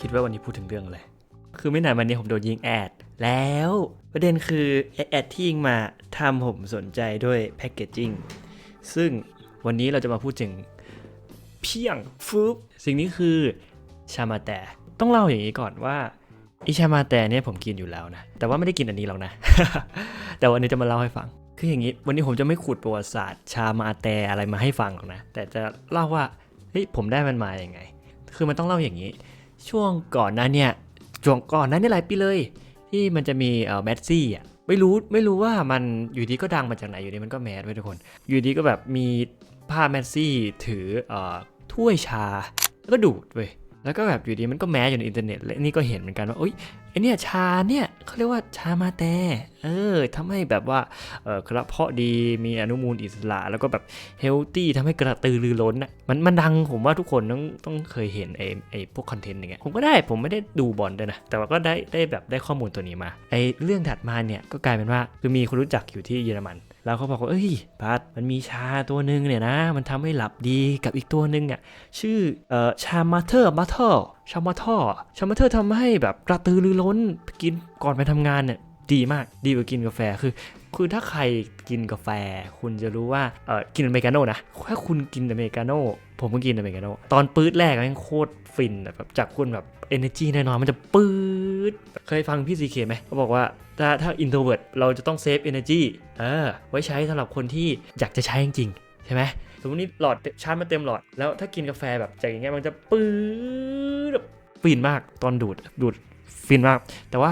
คิดว่าวันนี้พูดถึงเรื่องอะไร คือไม่นานวันนี้ผมโดนยิงแอด แล้วประเด็นคือแอดที่ยิงมาทำผมสนใจด้วยแพคเกจจิ้ง ซึ่งวันนี้เราจะมาพูดถึงเพียงฟูบสิ่งนี้คือชามาแต่ต้องเล่าอย่างนี้ก่อนว่าอิชามาแต่เนี่ยผมกินอยู่แล้วนะ แต่ว่าไม่ได้กินอันนี้หรอกนะ แต่วันนี้จะมาเล่าให้ฟัง คืออย่างนี้ วันนี้ผมจะไม่ขุดประวัติศาสตร์ ชามาแต่อะไรมาให้ฟังหรอกนะ แต่จะเล่าว่า เฮ้ย ผมได้มันมาอย่างไง คือมันต้องเล่าอย่างนี้ ช่วงก่อนนั้นเนี่ยช่วงก่อนนั้นนี่หลายปีเลย ที่มันจะมีเอ่อแมสซี่อะไม่รู้ไม่รู้ว่ามันอยู่ดีก็ดังมาจากไหนอยู่ดีมันก็แมสไว้ทุกคน อยู่ดีก็แบบมีผ้าแมสซี่ถือเอ่อถ้วยชาแล้วก็ดูดเว้ย แล้วก็แบบอยู่ดีมันก็แมสอยู่ในอินเทอร์เน็ตและนี่ก็เห็นเหมือนกันว่าโอ๊ยไอเนี่ยชาเนี่ยเขาเรียกว่าชามาแต่เออทำให้แบบว่าเออกระเพาะดีมีอนุมูลอิสระ แล้วก็แบบเฮลตี้ทำให้กระตือรือร้นอะมันมันดังผมว่าทุกคนต้องต้องเคยเห็นไอไอพวกคอนเทนต์อย่างเงี้ยผมก็ได้ผมไม่ได้ดูบอลด้วยนะ แต่ว่าก็ได้ได้แบบได้ข้อมูลตัวนี้มาไอเรื่องถัดมาเนี่ยก็กลายเป็นว่าคือมีคนรู้จักอยู่ที่เยอรมัน แล้วเขาบอกว่าเอ้ยพัดมันมีชาตัวหนึ่งเนี่ยนะ มันทำให้หลับดีกับอีกตัวหนึ่งอะชื่อเอ่อชามาเทอร์มาเทอร์ชามาเทอร์ชามาเทอร์ทำให้แบบกระตือรือร้นกินก่อนไปทำงานเนี่ยดีมากดีกว่ากินกาแฟคือ คือถ้าใครกินกาแฟ คุณจะรู้ว่าเออกินอเมริกาโน่นะถ้าคุณกินอเมริกาโน่ผมก็กินอเมริกาโน่ตอนปื๊ดแรกม่งโคตรฟินแบบจากคุณแบบ energy แน่นอนมันจะปื๊ ดเคยฟังพี่ซีเคไหมเขาบอกว่าถ้าถ้า introvert เราจะต้องเซฟ energy เออไว้ใช้สำหรับคนที่อยากจะใช้จริงใช่ไหมสมมตินี่หลอดชาร์จมาเต็มหลอดแล้วถ้ากินกาแฟแบบจากอย่างเงี้ยมันจะปื๊ดฟินมากตอนดูดดูดฟินมาก แต่ว่า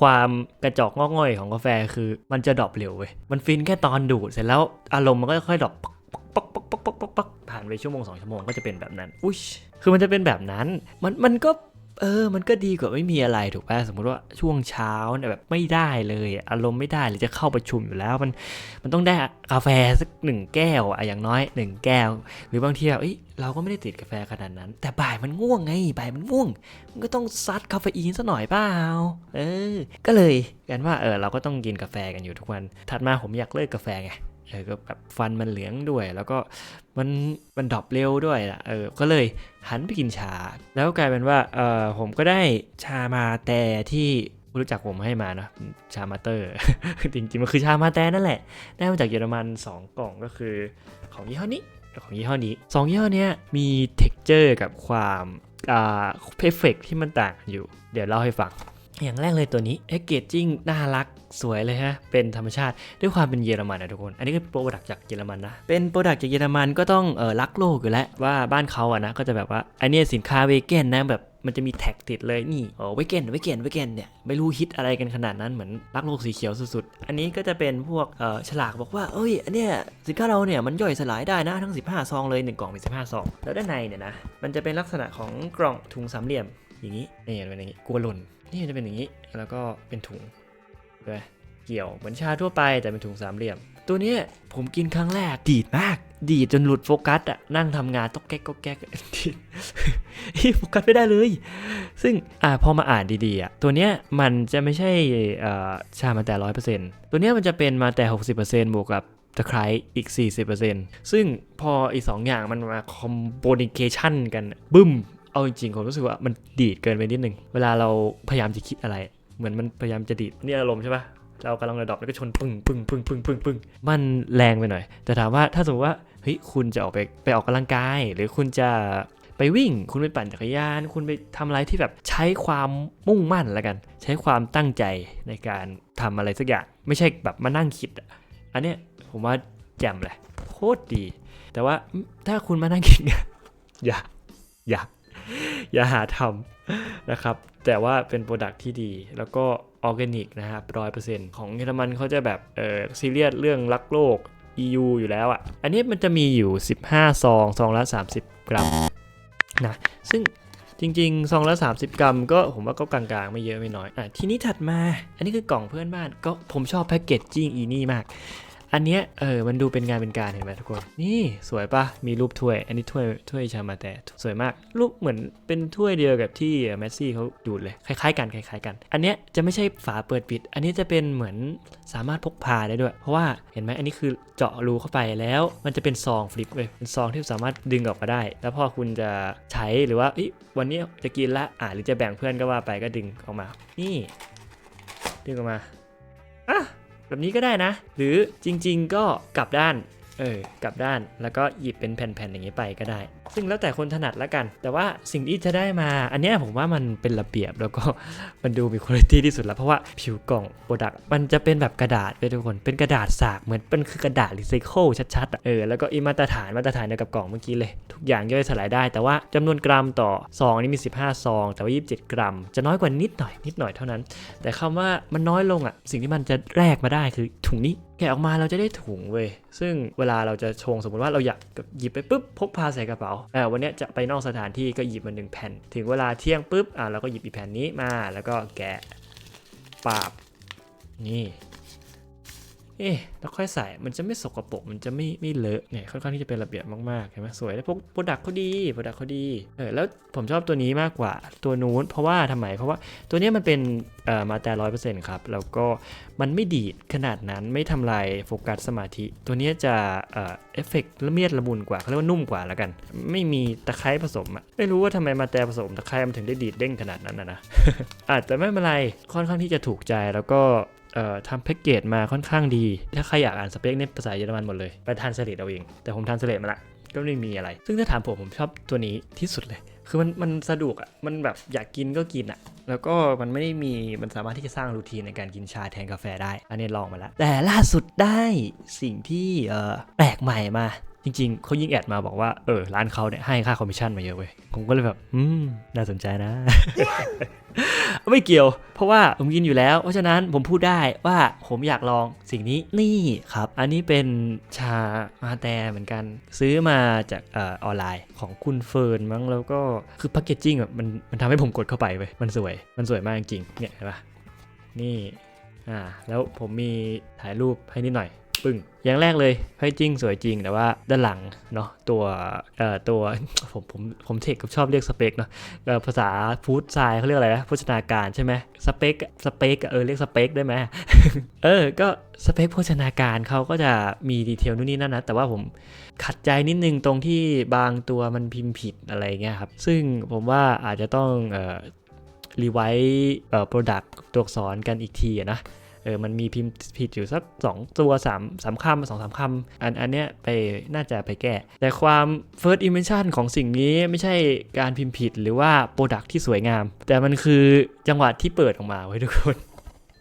ความกระจอกงอกง่อยของกาแฟคือมันจะดรอปเร็วเว้ยมันฟินแค่ตอนดูดเสร็จแล้วอารมณ์มันก็ค่อยดรอปปักปักปักปักปักปักปักผ่านไปชั่วโมงสองชั่วโมงก็จะเป็นแบบนั้น อุ้ยคือมันจะเป็นแบบนั้น มันมันก็ เออ มันก็ดีกว่าไม่มีอะไรถูกป่ะสมมติว่าช่วงเช้าเนี่ยแบบไม่ได้เลยอะอารมณ์ไม่ได้หรือจะเข้าประชุมอยู่แล้ว มันมันต้องได้กาแฟสักหนึ่งแก้วอะอย่างน้อยหนึ่งแก้ว หรือบางทีแบบเอ้ยเราก็ไม่ได้ติดกาแฟขนาดนั้น แต่บ่ายมันง่วงไงบ่ายมันง่วง มันก็ต้องซัดคาเฟอีนซะหน่อยเปล่าเออ ก็เลยกันว่าเออเราก็ต้องกินกาแฟกันอยู่ทุกวัน ถัดมาผมอยากเลิกกาแฟไง เออก็แบบฟันมันเหลืองด้วย แล้วก็มันมันดรอปเร็วด้วยล่ะเออก็เลยหันไปกินชา แล้วกลายเป็นว่าเออผมก็ได้ชามาแต่ที่รู้จักผมให้มาเนะชามาเตอร์จริงๆมันคือชามาแต่นั่นแหละ ได้มาจากเยอรมัน 2 กล่องก็คือของยี่ห้อนี้ของยี่ห้อนี้สองยี่ห้อนี้มี t e x t อร์กับความอ่าเพฟเฟกที่มันต่างอยู่ เดี๋ยวเล่าให้ฟัง อย่างแรกเลยตัวนี้ e อ g เกจจิ้งน่ารักสวยเลยฮะ เป็นธรรมชาติด้วยความเป็นเยอรมันนะทุกคน อันนี้ก็โปรดักจากเยอรมันนะ เป็นโปรดักจากเยอรมันก็ต้องเออรักโลกอยู่แล้วว่าบ้านเขาอะนะก็จะแบบว่าอันนี้สินค้าเวเกนนะแบบมันจะมีแท็กติดเลยนี่เอเวเกนเวเกนเวเกนเนี่ยไม่รู้ฮิตอะไรกันขนาดนั้นเหมือนรักโลกสีเขียวสุดๆ อันนี้ก็จะเป็นพวกเออฉลากบอกว่าเอ้ยอันเนี้ยสินค้าเราเนี่ยมันย่อยสลายได้นะทั้ง 15 ซองเลย 1 กล่องมี15 ซอง แล้วด้านในเนี่ยนะ มันจะเป็นลักษณะของกล่องถุงสามเหลี่ยมอย่างนี้นี่เป็นอย่างนี้กลัวหล่น นี่จะเป็นอย่างนี้แล้วก็เป็นถุงด้วยเกี่ยวเหมือนชาทั่วไปแต่เป็นถุงสามเหลี่ยม ตัวเนี้ยผมกินครั้งแรกดีดมาก ดีดจนหลุดโฟกัสอะนั่งทำงานตอกแก๊กก็แก๊กดีดโฟกัสไม่ได้เลย ซึ่งอ่าพอมาอ่านดีๆอะตัวเนี้ยมันจะไม่ใช่อ่าชามาแต่ร้อยเปอร์เซ็นต์ตัวเนี้ยมันจะเป็นมาแต่หกสิบเปอร์เซ็นต์บวกกับตะไคร้อีก 40%ซึ่งพออีกสองอย่างมันมาคอมโบนิเคชันกันบึ้ม เอาจริงๆผมรู้สึกว่ามันดีดเกินไปนิดนึง เวลาเราพยายามจะคิดอะไร เหมือนมันพยายามจะดีดนี่อารมณ์ใช่ปะเรากำลังระดับแล้วก็ชนปึ้งปึ้งปึ้งปึ้งปึ้งปึ้งมันแรงไปหน่อย แต่ถามว่าถ้าสมมติว่าเฮ้ยคุณจะออกไปไปออกกำลังกาย หรือคุณจะไปวิ่ง คุณไปปั่นจักรยาน คุณไปทำอะไรที่แบบใช้ความมุ่งมั่นแล้วกัน ใช้ความตั้งใจในการทำอะไรสักอย่าง ไม่ใช่แบบมานั่งคิดอะอันเนี้ยผมว่าแจ่มเลยโคตรดี แต่ว่าถ้าคุณมานั่งคิดอย่าอย่า อย่าหาทำนะครับ แต่ว่าเป็นโปรดักที่ดี แล้วก็ออร์แกนิกนะครับร้อยเปอร์เซ็นต์ของเยอรมันเขาจะแบบเออซีเรียสเรื่องรักโลก EU อยู่แล้วอะ่ะ อันนี้มันจะมีอยู่ 15 ซอง ซองละ 30 กรัมนะ ซึ่งจริงๆ ซองละ 30 กรัม ก็ผมว่าก็กลางๆ ไม่เยอะไม่น้อย อะ ทีนี้ถัดมา อันนี้คือกล่องเพื่อนบ้าน ก็ผมชอบแพ็กเกจจิ้งอีนี่มาก อันเนี้ยเออมันดูเป็นงานเป็นการเห็นไหมทุกคน นี่สวยปะมีรูปถ้วย อันนี้ถ้วยถ้วยชามาแต่สวยมาก รูปเหมือนเป็นถ้วยเดียวกับที่แมสซี่เขาดูดเลยคล้ายๆกันคล้ายๆกัน อันเนี้ยจะไม่ใช่ฝาเปิดปิด อันนี้จะเป็นเหมือนสามารถพกพาได้ด้วย เพราะว่าเห็นไหมอันนี้คือเจาะรูเข้าไปแล้ว มันจะเป็นซองฟลิปเลยเป็นซองที่สามารถดึงออกมาได้ แล้วพอคุณจะใช้หรือว่าวันนี้จะกินละอ่าหรือจะแบ่งเพื่อนก็ว่าไปก็ดึงออกมา นี่ ดึงออกมาอะ แบบนี้ก็ได้นะ หรือจริง ๆ ก็กลับด้าน เออกลับด้านแล้วก็หยิบเป็นแผ่นๆอย่างนี้ไปก็ได้ ซึ่งแล้วแต่คนถนัดละกัน แต่ว่าสิ่งที่จะได้มา อันเนี้ยผมว่ามันเป็นระเบียบแล้วก็มันดูมีคุณภาพที่สุดแล้วเพราะว่าผิวกล่องโปรดักต์มันจะเป็นแบบกระดาษไปทุกคนเป็นกระดาษสากเหมือนเป็นคือกระดาษรีไซเคิลชัดๆเออแล้วก็อีมาตรฐานมาตรฐานเดียวกับกล่องเมื่อกี้เลย ทุกอย่างย่อยสลายได้ แต่ว่าจำนวนกรัมต่อซองนี่มี 15 ซอง แต่ว่า 27 กรัม จะน้อยกว่านิดหน่อยนิดหน่อยเท่านั้น แต่คำว่ามันน้อยลงอะสิ่งที่มันจะแลกมาได้คือถุงนี้ะออกมาเราจะได้ถุงเว้ย ซึ่งเวลาเราจะชงสมมติว่าเราอยากหยิบไปปุ๊บพกพาใส่กระเป๋าเออวันนี้จะไปนอกสถานที่ก็หยิบมาหนึ่งแผ่น ถึงเวลาเที่ยงปุ๊บอะเราก็หยิบอีแผ่นนี้มาแล้วก็แกะปาบนี่ เอ๊ะแล้วค่อยใส่มันจะไม่สกปรกมันจะไม่ไม่เลอะเนี่ยค่อนข้างที่จะเป็นระเบียบมากๆเห็นไหมสวยแล้วพวกโปรดักเขาดีโปรดักเขาดีเออแล้วผมชอบตัวนี้มากกว่าตัวนู้นเพราะว่าทำไมเพราะว่าตัวนี้มันเป็นเอ่อมาแต่ร้อยเปอร์เซ็นต์ครับแล้วก็มันไม่ดีดขนาดนั้นไม่ทำลายโฟกัสสมาธิ ตัวนี้จะเอ่อเอฟเฟกต์ละเมียดละมุนกว่าเขาเรียกว่านุ่มกว่าแล้วกัน ไม่มีตะไคร้ผสมอะไม่รู้ว่าทำไมมาแต่ผสมตะไคร้มันถึงได้ดีดเด้งขนาดนั้นนะนะอาจจะไม่เป็นไรค่อนข้างที่จะถูกใจแล้วก็ ทำแพ็กเกจมาค่อนข้างดี ถ้าใครอยากอ่านสเปคในภาษาเยอรมันหมดเลย ไปทานสเลดเอาเอง แต่ผมทานสเลดมาละ ก็ไม่มีอะไร ซึ่งถ้าถามผมผมชอบตัวนี้ที่สุดเลย คือมันมันสะดวกอะ มันแบบอยากกินก็กินอะ แล้วก็มันไม่ได้มี มันสามารถที่จะสร้างรูทีนในการกินชาแทนกาแฟได้ อันนี้ลองมาแล้ว แต่ล่าสุดได้สิ่งที่แปลกใหม่มา จริงๆเขายิ่งแอดมาบอกว่าเออร้านเขาเนี่ยให้ค่าคอมมิชชั่นมาเยอะเว้ยผมก็เลยแบบอืมน่าสนใจนะ ไม่เกี่ยว เพราะว่าผมกินอยู่แล้ว เพราะฉะนั้นผมพูดได้ว่าผมอยากลองสิ่งนี้นี่ครับ อันนี้เป็นชามาแต่เหมือนกัน ซื้อมาจากออออนไลน์ของคุณเฟิร์นมั้งแล้วก็คือแพคเกจจิ้งแบบมันมันทำให้ผมกดเข้าไปเว้ยมันสวย มันสวยมากจริงๆเนี่ยเห็นปะนี่อ่าแล้วผมมีถ่ายรูปให้นิดหน่อย ปึ้ง อย่างแรกเลยแพคเกจจิ้งสวยจริงแต่ว่าด้านหลังเนาะตัวเอ่อตัวผมผมผมเทคกับชอบเรียกสเปคเนาะภาษาฟู้ดไซน์เขาเรียกอะไรนะโภชนาการใช่ไหมสเปคสเปคเออเรียกสเปคได้ไหมเออก็สเปคโภชนาการเขาก็จะมีดีเทลนู่นนี่นั่นนะแต่ว่าผมขัดใจนิดนึงตรงที่บางตัวมันพิมพ์ผิดอะไรเงี้ยครับซึ่งผมว่าอาจจะต้องเอ่อรีไวซ์เอ่อโปรดักต์ตัวอักษรกันอีกทีอะนะ เออมันมีพิมพ์ผิดอยู่สักสองตัวสามสามคำสองสามคำอันอันเนี้ยไปน่าจะไปแก้ แต่ความ first impression ของสิ่งนี้ไม่ใช่การพิมพ์ผิดหรือว่าโปรดักที่สวยงาม แต่มันคือจังหวะที่เปิดออกมาไว้ทุกคน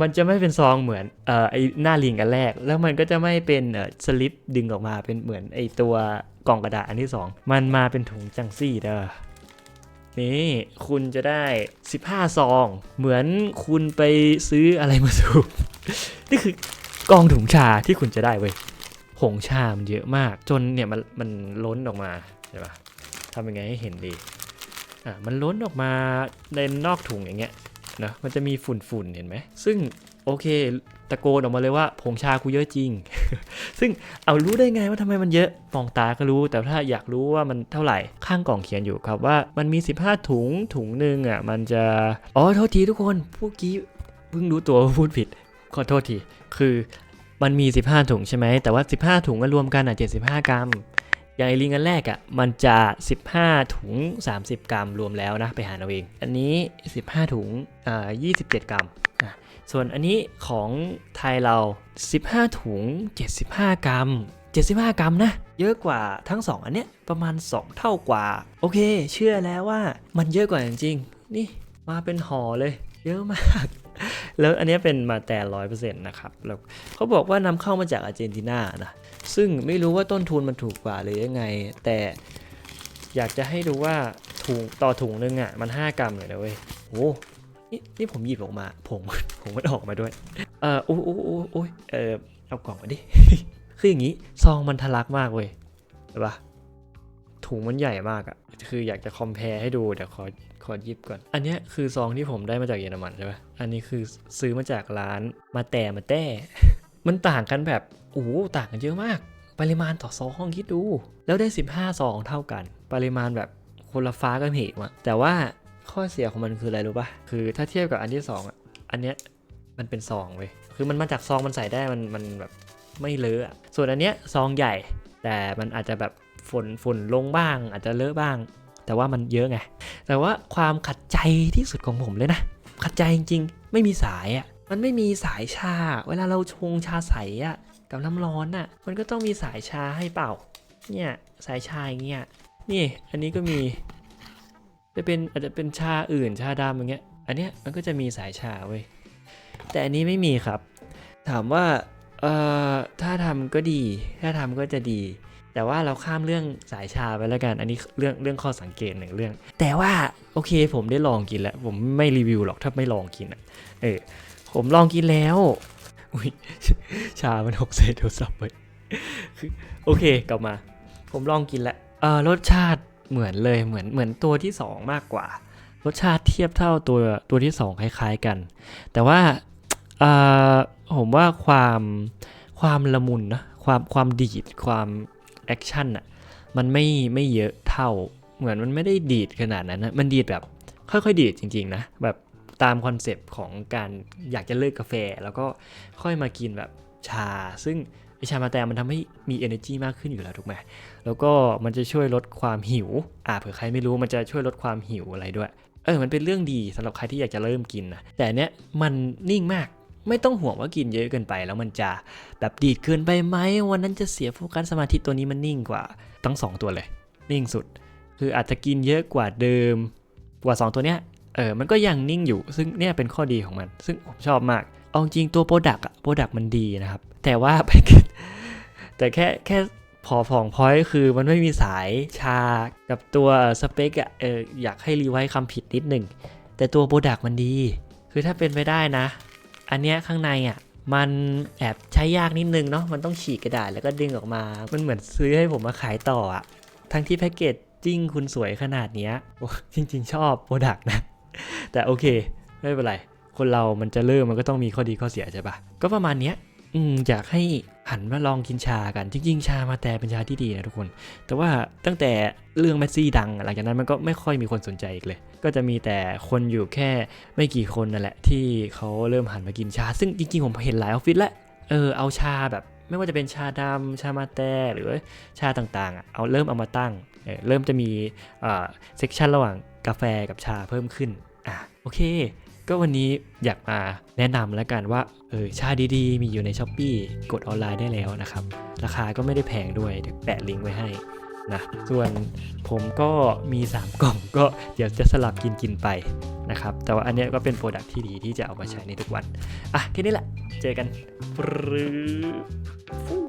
มันจะไม่เป็นซองเหมือนเอ่อไอหน้าลิงอันแรก แล้วมันก็จะไม่เป็นเอ่อสลิปดึงออกมาเป็นเหมือนไอตัวกล่องกระดาษอันที่สองมันมาเป็นถุงจังซี่เด้อ นี่คุณจะได้ 15 ซอง เหมือนคุณไปซื้ออะไรมาสูบ นี่คือกองถุงชาที่คุณจะได้เว้ยผงชา มันเยอะมาก จนเนี่ยมันมันล้นออกมาใช่ปะทำยังไงให้เห็นดี อะมันล้นออกมาในนอกถุงอย่างเงี้ยนะมันจะมีฝุ่นๆเห็นไหม ซึ่ง โอเค ตะโกนออกมาเลยว่าผงชากูเยอะจริง ซึ่งเอารู้ได้ไงว่าทำไมมันเยอะมองตาก็รู้ แต่ถ้าอยากรู้ว่ามันเท่าไหร่ข้างกล่องเขียนอยู่ครับว่ามันมี 15 ถุงถุงหนึ่งอะมันจะอ๋อโทษทีทุกคนเมื่อกี้เพิ่งรู้ตัวพูดผิดขอโทษทีคือมันมี 15 ถุงใช่ไหมแต่ว่า 15 ถุงก็รวมกันอะ75 กรัมอย่างไอลิงอันแรกอะมันจะ 15 ถุง 30 กรัมรวมแล้วนะ ไปหารเอาเอง อันนี้ 15 ถุงอ่า27 กรัม ส่วนอันนี้ของไทยเรา 15 ถุง 75 กรัม 75 กรัมนะ เยอะกว่าทั้ง 2 อันเนี้ยประมาณ 2 เท่ากว่า โอเค เชื่อแล้วว่ามันเยอะกว่าจริงๆ นี่มาเป็นห่อเลย เยอะมาก แล้วอันนี้เป็นมาแต่ร้อยเปอร์เซ็นต์นะครับ แล้วเขาบอกว่านำเข้ามาจากอาร์เจนตินานะ ซึ่งไม่รู้ว่าต้นทุนมันถูกกว่าหรือยังไง แต่อยากจะให้ดูว่าถุงต่อถุงนึงอะมัน 5 กรัมเลยนะเว้ยโอ้ นี่นี่ผมหยิบออกมาผงผงมันออกมาด้วย เออโอ้โอ้โอ้โอ้ยเออเอากล่องมาดิ คืออย่างนี้ซองมันทะลักมากเว้ยเห็นปะถุงมันใหญ่มากอะคืออยากจะคอมเพลให้ดูเดี๋ยวขอขอหยิบก่อน อันนี้คือซองที่ผมได้มาจากเยอรมันใช่ปะอันนี้คือซื้อมาจากร้านมาแต่มาแต่ มันต่างกันแบบโอ้ต่างกันเยอะมาก ปริมาณต่อซองคิดดู แล้วได้ 15ซองเท่ากัน ปริมาณแบบคนละฟ้ากับเหวอะแต่ว่า ข้อเสียของมันคืออะไรรู้ปะคือถ้าเทียบกับอันที่สองอะอันเนี้ยมันเป็นซองเว้ย คือมันมาจากซองมันใส่ได้มันมันแบบไม่เลอะ ส่วนอันเนี้ยซองใหญ่ แต่มันอาจจะแบบฝุ่นฝุ่นลงบ้าง อาจจะเลอะบ้าง แต่ว่ามันเยอะไง แต่ว่าความขัดใจที่สุดของผมเลยนะ ขัดใจจริงๆ ไม่มีสายอะ่ะ มันไม่มีสายชา เวลาเราชงชาใสอะ่ะกับน้ำร้อนอะ่ะ มันก็ต้องมีสายชาให้เป่า เนี่ยสายชาอย่างเงี้ย นี่อันนี้ก็มี จะเป็นอาจจะเป็นชาอื่นชาดำอย่างเงี้ย อันเนี้ยมันก็จะมีสายชาเว้ย แต่อันนี้ไม่มีครับ ถามว่าเอ่อถ้าทำก็ดี ถ้าทำก็จะดี แต่ว่าเราข้ามเรื่องสายชาไปแล้วกัน อันนี้เรื่องเรื่องข้อสังเกตหนึ่งเรื่อง แต่ว่าโอเคผมได้ลองกินแล้ว ผมไม่รีวิวหรอกถ้าไม่ลองกินอะ เออผมลองกินแล้วอุ้ยชามันหกเศษโทรศัพท์ไปโอเคกลับมา ผมลองกินแล้วเออรสชาติ เหมือนเลยเหมือนเหมือนตัวที่สองมากกว่า รสชาติเทียบเท่าตัวตัวที่สองคล้าย ๆกัน แต่ว่าอ่อผมว่าความความละมุนนะความความดีดความแอคชั่นอะมันไม่ไม่เยอะเท่า เหมือนมันไม่ได้ดีดขนาดนั้นนะมันดีดแบบค่อยๆดีดจริงๆนะแบบตามคอนเซปต์ของการอยากจะเลิกกาแฟ แล้วก็ค่อยมากินแบบชา ซึ่ง ชามาแต่มันทำให้มี energy มากขึ้นอยู่แล้วถูกไหมแล้วก็มันจะช่วยลดความหิว อ่าเผื่อใครไม่รู้มันจะช่วยลดความหิวอะไรด้วย เออ มันเป็นเรื่องดีสำหรับใครที่อยากจะเริ่มกินนะ แต่อันเนี้ยมันนิ่งมาก ไม่ต้องห่วงว่ากินเยอะเกินไป แล้วมันจะแบบดีดเกินไปไหมวันนั้นจะเสียโฟกัสสมาธิตัวนี้มันนิ่งกว่าทั้งสองตัวเลย นิ่งสุด คืออาจจะกินเยอะกว่าเดิม กว่า 2 ตัวเนี้ย เออ มันก็ยังนิ่งอยู่ ซึ่งเนี่ยเป็นข้อดีของมัน ซึ่งผมชอบมาก เอาจริงตัวโปรดักอะโปรดักมันดีนะครับ แต่ว่าไปแต่แค่แค่พอผ่องพอยคือมันไม่มีสายชากับตัวสเปคอะเอออยากให้รีไว้คำผิดนิดหนึ่ง แต่ตัวโปรดักมันดี คือถ้าเป็นไปได้นะ อันเนี้ยข้างในอะมันแอบใช้ยากนิดนึงเนาะมันต้องฉีกกระดาษแล้วก็ดึงออกมา มันเหมือนซื้อให้ผมมาขายต่ออะทั้งที่แพ็กเกจจิ้งคุณสวยขนาดเนี้ยจริง ๆ ชอบโปรดักนะ แต่โอเค ไม่เป็นไร คนเรามันจะเริ่มมันก็ต้องมีข้อดีข้อเสียใช่ปะก็ประมาณเนี้ย อืมอยากให้หันมาลองกินชากัน จริงๆ ชามาแต่เป็นชาที่ดีนะทุกคน แต่ว่าตั้งแต่เรื่องแมสซี่ดัง หลังจากนั้นมันก็ไม่ค่อยมีคนสนใจอีกเลย ก็จะมีแต่คนอยู่แค่ไม่กี่คนนั่นแหละ ที่เขาเริ่มหันมากินชา ซึ่งจริงๆ ผมเห็นหลายออฟฟิศแล้วเออเอาชาแบบ ไม่ว่าจะเป็นชาดำชามาแต่หรือชาต่างๆ เอาเริ่มเอามาตั้งเเริ่มจะมีเซ็กชันระหว่างกาแฟกับชาเพิ่มขึ้นอะโอเค ก็วันนี้อยากมาแนะนำแล้วกันว่าเออชาดีๆ มีอยู่ใน s h อ p e e กดออนไลน์ได้แล้วนะครับ ราคาก็ไม่ได้แพงด้วยเดี๋ยวแปะลิงก์ไว้ให้นะส่วนผมก็มี 3 กล่องก็เดี๋ยวจะสลับกินกินไปนะครับ แต่ว่าอันนี้ก็เป็นโปรดักที่ดีที่จะเอามาใช้ในทุกวัน อะ แค่นี้แหละ เจอกันปรึ๊ด